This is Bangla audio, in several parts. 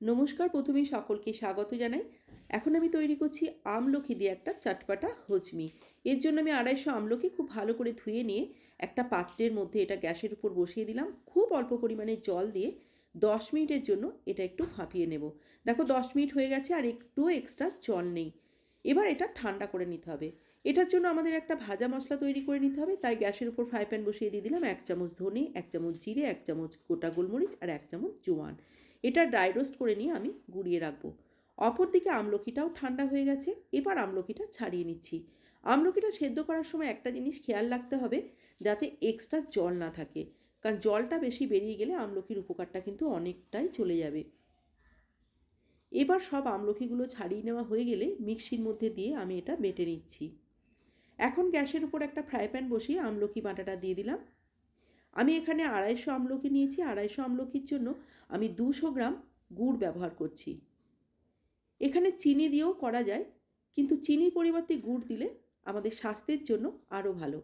নমস্কার, প্রথমেই সকলকে স্বাগত জানাই। এখন আমি তৈরি করছি আমলকি দিয়ে একটা চটপাটা হজমি। এর জন্য আমি আড়াইশো আমলকি খুব ভালো করে ধুয়ে নিয়ে একটা পাত্রের মধ্যে এটা গ্যাসের উপর বসিয়ে দিলাম। খুব অল্প পরিমাণে জল দিয়ে দশ মিনিটের জন্য এটা একটু ফাঁপিয়ে নেব। দেখো, দশ মিনিট হয়ে গেছে আর একটু এক্সট্রা জল নেই। এবার এটা ঠান্ডা করে নিতে হবে। এটার জন্য আমাদের একটা ভাজা মশলা তৈরি করে নিতে হবে। তাই গ্যাসের উপর ফ্রাই প্যান বসিয়ে দিয়ে দিলাম এক চামচ ধনে, এক চামচ জিরে, এক চামচ গোটা গোলমরিচ আর এক চামচ জোয়ান। এটা ড্রাই রোস্ট করে নিয়ে আমি গুঁড়িয়ে রাখব। অপরদিকে আমলকিটাও ঠান্ডা হয়ে গেছে, এবার আমলকিটা ছাড়িয়ে নিচ্ছি। আমলকিটা সেদ্ধ করার সময় একটা জিনিস খেয়াল রাখতে হবে, যাতে এক্সট্রা জল না থাকে, কারণ জলটা বেশি বেরিয়ে গেলে আমলকির উপকারটা কিন্তু অনেকটাই চলে যাবে। এবার সব আমলকিগুলো ছাড়িয়ে নেওয়া হয়ে গেলে মিক্সির মধ্যে দিয়ে আমি এটা বেটে নিচ্ছি। এখন গ্যাসের উপর একটা ফ্রাই প্যান বসিয়ে আমলকি বাটাটা দিয়ে দিলাম। আমি এখানে আড়াইশো আমলকি নিয়েছি, আড়াইশো আমলকির জন্য আমি দুশো গ্রাম গুড় ব্যবহার করছি। এখানে চিনি দিয়েও করা যায়, কিন্তু চিনির পরিবর্তে গুড় দিলে আমাদের স্বাস্থ্যের জন্য আরও ভালো।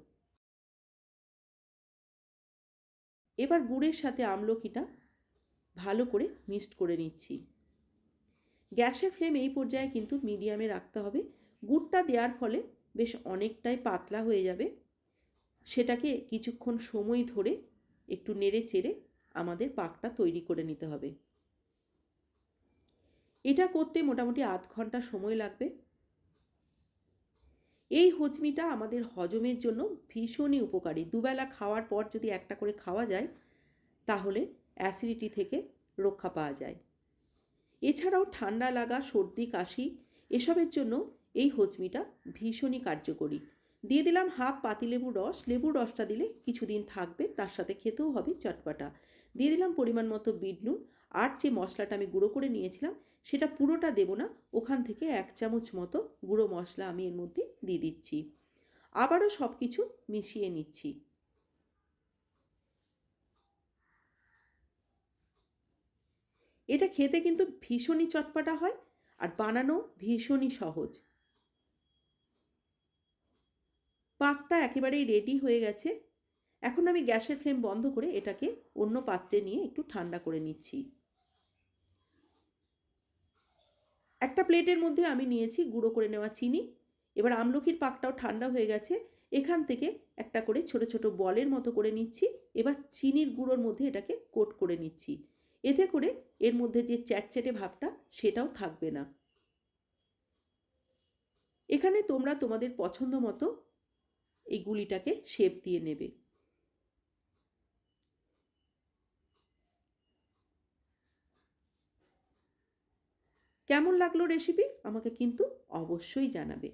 এবার গুড়ের সাথে আমলকিটা ভালো করে মিক্সড করে নিচ্ছি। গ্যাসের ফ্লেম এই পর্যায়ে কিন্তু মিডিয়ামে রাখতে হবে। গুড়টা দেওয়ার ফলে বেশ অনেকটাই পাতলা হয়ে যাবে। সেটাকে কিছুক্ষণ সময় ধরে একটু নেড়ে চেড়ে আমাদের পাকটা তৈরি করে নিতে হবে। এটা করতে মোটামুটি আধ ঘণ্টা সময় লাগবে। এই হজমিটা আমাদের হজমের জন্য ভীষণই উপকারী। দুবেলা খাওয়ার পর যদি একটা করে খাওয়া যায়, তাহলে অ্যাসিডিটি থেকে রক্ষা পাওয়া যায়। এছাড়াও ঠান্ডা লাগা, সর্দি, কাশি, এসবের জন্য এই হজমিটা ভীষণই কার্যকরী। দিয়ে দিলাম হাফ পাতিলেবুর রস। লেবুর রসটা দিলে কিছুদিন থাকবে, তার সাথে খেতেও হবে চটপাটা। দিয়ে দিলাম পরিমাণ মতো বিট নুন। আর যে মশলাটা আমি গুঁড়ো করে নিয়েছিলাম, সেটা পুরোটা দেব না। ওখান থেকে এক চামচ মতো গুঁড়ো মশলা আমি এর মধ্যে দিয়ে দিচ্ছি। আবারও সব কিছু মিশিয়ে নিচ্ছি। এটা খেতে কিন্তু ভীষণই চটপাটা হয়, আর বানানো ভীষণই সহজ। পাকটা একেবারেই রেডি হয়ে গেছে। এখন আমি গ্যাসের ফ্লেম বন্ধ করে এটাকে অন্য পাত্রে নিয়ে একটু ঠান্ডা করে নিচ্ছি। একটা প্লেটের মধ্যে আমি নিয়েছি গুঁড়ো করে নেওয়া চিনি। এবার আমলকির পাকটাও ঠান্ডা হয়ে গেছে। এখান থেকে একটা করে ছোট ছোট বলের মতো করে নিচ্ছি। এবার চিনির গুঁড়োর মধ্যে এটাকে কোট করে নিচ্ছি। এতে করে এর মধ্যে যে চ্যাটচ্যাটে ভাবটা সেটাও থাকবে না। এখানে তোমরা তোমাদের পছন্দ মতো এই গুলিটাকে শেপ দিয়ে নেবে। কেমন লাগল রেসিপি আমাকে কিন্তু অবশ্যই জানাবে।